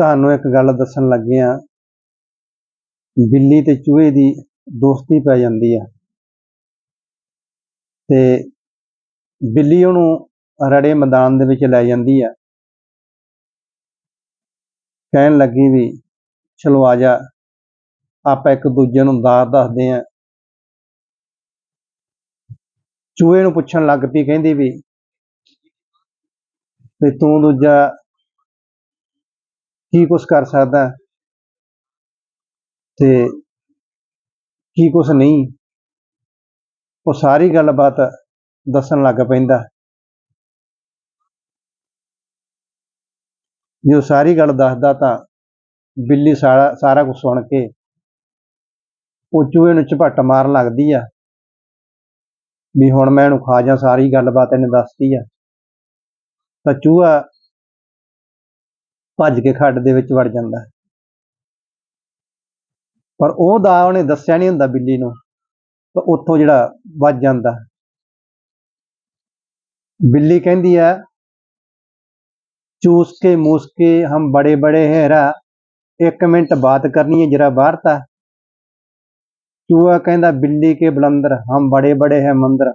ਤੁਹਾਨੂੰ ਇੱਕ ਗੱਲ ਦੱਸਣ ਲੱਗੇ ਆ ਬਿੱਲੀ ਤੇ ਚੂਹੇ ਦੀ ਦੋਸਤੀ ਪੈ ਜਾਂਦੀ ਆ। ਤੇ ਬਿੱਲੀ ਉਹਨੂੰ ਰੜੇ ਮੈਦਾਨ ਦੇ ਵਿੱਚ ਲੈ ਜਾਂਦੀ ਆ। ਕਹਿਣ ਲੱਗੀ ਵੀ, ਚਲੋ ਆ ਜਾ, ਆਪਾਂ ਇੱਕ ਦੂਜੇ ਨੂੰ ਦਾਤ ਦੱਸਦੇ ਆ। ਚੂਹੇ ਨੂੰ ਪੁੱਛਣ ਲੱਗ ਪਈ, ਕਹਿੰਦੀ ਵੀ ਵੀ ਤੂੰ ਦੂਜਾ ਕੀ ਕੁਛ ਕਰ ਸਕਦਾ ਤੇ ਕੀ ਕੁਛ ਨਹੀਂ? ਉਹ ਸਾਰੀ ਗੱਲਬਾਤ ਦੱਸਣ ਲੱਗ ਪੈਂਦਾ। ਜੋ ਸਾਰੀ ਗੱਲ ਦੱਸਦਾ ਤਾਂ ਬਿੱਲੀ ਸਾਰਾ ਸਾਰਾ ਕੁਝ ਸੁਣ ਕੇ ਉਹ ਚੂਹੇ ਨੂੰ ਝਪੱਟ ਮਾਰਨ ਲੱਗਦੀ ਆ। ਵੀ ਹੁਣ ਮੈਂ ਇਹਨੂੰ ਖਾ ਜਾ, ਸਾਰੀ ਗੱਲਬਾਤ ਇਹਨੇ ਦੱਸਤੀ ਆ। ਤਾਂ ਚੂਹਾ ਭੱਜ ਕੇ ਖੱਡ ਦੇ ਵਿੱਚ ਵੜ ਜਾਂਦਾ ਹੈ। ਪਰ ਉਹ ਦਾ ਉਹਨੇ ਦੱਸਿਆ ਨਹੀਂ ਹੁੰਦਾ ਬਿੱਲੀ ਨੂੰ ਤਾਂ ਉੱਥੋਂ ਜਿਹੜਾ ਵੱਜ ਜਾਂਦਾ ਹੈ। ਬਿੱਲੀ ਕਹਿੰਦੀ ਹੈ ਚੂਸ ਕੇ मूस के हम बड़े बड़े हैं रा एक मिनट बात करनी है जरा बाहर था ਚੂਹਾ ਕਹਿੰਦਾ ਬਿੱਲੀ ਕੇ ਬਲੰਦਰ ਹਮ ਬੜੇ ਬੜੇ ਹੈ ਮੰਦਰ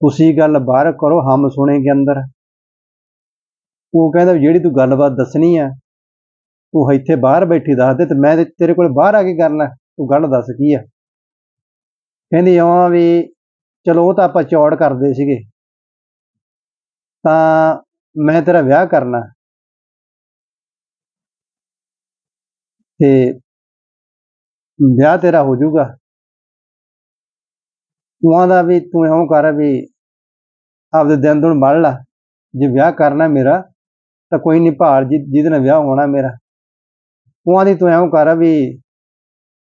ਤੁਸੀਂ ਗੱਲ ਬਾਹਰ ਕਰੋ ਹਮ ਸੁਣੇਗੇ ਅੰਦਰ ਉਹ ਕਹਿੰਦਾ ਵੀ ਜਿਹੜੀ ਤੂੰ ਗੱਲਬਾਤ ਦੱਸਣੀ ਆ, ਤੂੰ ਇੱਥੇ ਬਾਹਰ ਬੈਠੀ ਦੱਸ ਦੇ ਤੇ ਮੈਂ ਤੇਰੇ ਕੋਲ ਬਾਹਰ ਆ ਕੇ ਕਰਨਾ ਤੂੰ ਗੱਲ ਦੱਸ ਕੀ ਆ? ਕਹਿੰਦੀ ਆ ਵੀ ਚਲੋ ਉਹ ਤਾਂ ਆਪਾਂ ਚੌੜ ਕਰਦੇ ਸੀਗੇ, ਤਾਂ ਮੈਂ ਤੇਰਾ ਵਿਆਹ ਕਰਨਾ। ਤੇ ਵਿਆਹ ਤੇਰਾ ਹੋ ਜਾਊਗਾ। ਉਹਾਂ ਦਾ ਵੀ ਤੂੰ ਇਉਂ ਕਰ ਵੀ ਆਪਦੇ ਦਿਨ ਦੁਨ ਮੜ ਲਾ, ਜੇ ਵਿਆਹ ਕਰਨਾ ਮੇਰਾ ਤਾਂ ਕੋਈ ਨਹੀਂ ਭਾਲ ਜਿ- ਜਿਹਦੇ ਨਾਲ ਵਿਆਹ ਹੋਣਾ ਮੇਰਾ। ਉਹਾਂ ਦੀ ਤੂੰ ਐਂ ਕਰ ਵੀ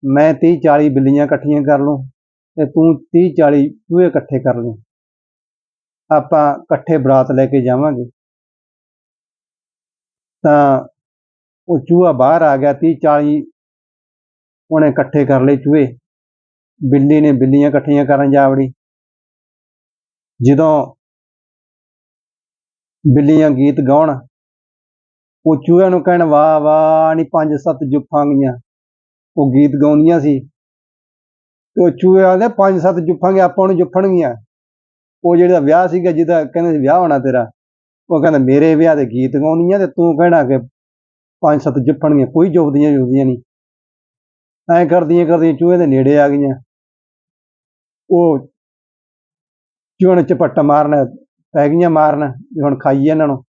ਮੈਂ 30 40 ਬਿੱਲੀਆਂ ਇਕੱਠੀਆਂ ਕਰ ਲੂੰ ਤੇ ਤੂੰ 30 40 ਚੂਹੇ ਇਕੱਠੇ ਕਰ ਲੂੰ। ਆਪਾਂ ਇਕੱਠੇ ਬਰਾਤ ਲੈ ਕੇ ਜਾਵਾਂਗੇ। ਤਾਂ ਉਹ ਚੂਹਾ ਬਾਹਰ ਆ ਗਿਆ 30 40 ਉਹਨੇ ਇਕੱਠੇ ਕਰ ਲਏ ਚੂਹੇ। ਬਿੱਲੀ ਨੇ ਬਿੱਲੀਆਂ ਇਕੱਠੀਆਂ ਕਰਨ ਜਾਵੜੀ ਜਦੋਂ ਬਿੱਲੀਆਂ ਗੀਤ ਗਾਉਣ ਉਹ ਚੂਹਿਆਂ ਨੂੰ ਕਹਿਣ, ਵਾਹ ਵਾਹ, ਨੀ ਪੰਜ ਸੱਤ ਜੁੱਫਾਂ ਗਈਆਂ। ਉਹ ਗੀਤ ਗਾਉਂਦੀਆਂ ਸੀ। ਤੇ ਉਹ ਚੂਹੇ ਆਂਦੇ ਪੰਜ ਸੱਤ ਜੁੱਫਾਂ ਗਈਆਂ, ਆਪਾਂ ਨੂੰ ਜੁੱਫਣਗੀਆਂ। ਉਹ ਜਿਹੜਾ ਵਿਆਹ ਸੀਗਾ, ਜਿਹਦਾ ਕਹਿੰਦੇ ਸੀ, ਵਿਆਹ ਹੋਣਾ ਤੇਰਾ। ਉਹ ਕਹਿੰਦਾ, ਮੇਰੇ ਵਿਆਹ ਦੇ ਗੀਤ ਗਾਉਂਦੀਆਂ ਤੇ ਤੂੰ ਕਹਿਣਾ ਕਿ ਪੰਜ ਸੱਤ ਜੁੱਫਣਗੀਆਂ, ਕੋਈ ਜੁੱਫਦੀਆਂ ਜੁੱਫਦੀਆਂ ਨਹੀਂ ਐਂ ਕਰਦੀਆਂ ਕਰਦੀਆਂ ਚੂਹੇ ਦੇ ਨੇੜੇ ਆ ਗਈਆਂ। ਉਹ ਚੂਹੇ ਨੇ ਝਪੱਟ ਮਾਰਨ, ਪੈ ਗਈਆਂ ਮਾਰਨ ਹੁਣ ਖਾਈਏ ਇਹਨਾਂ ਨੂੰ।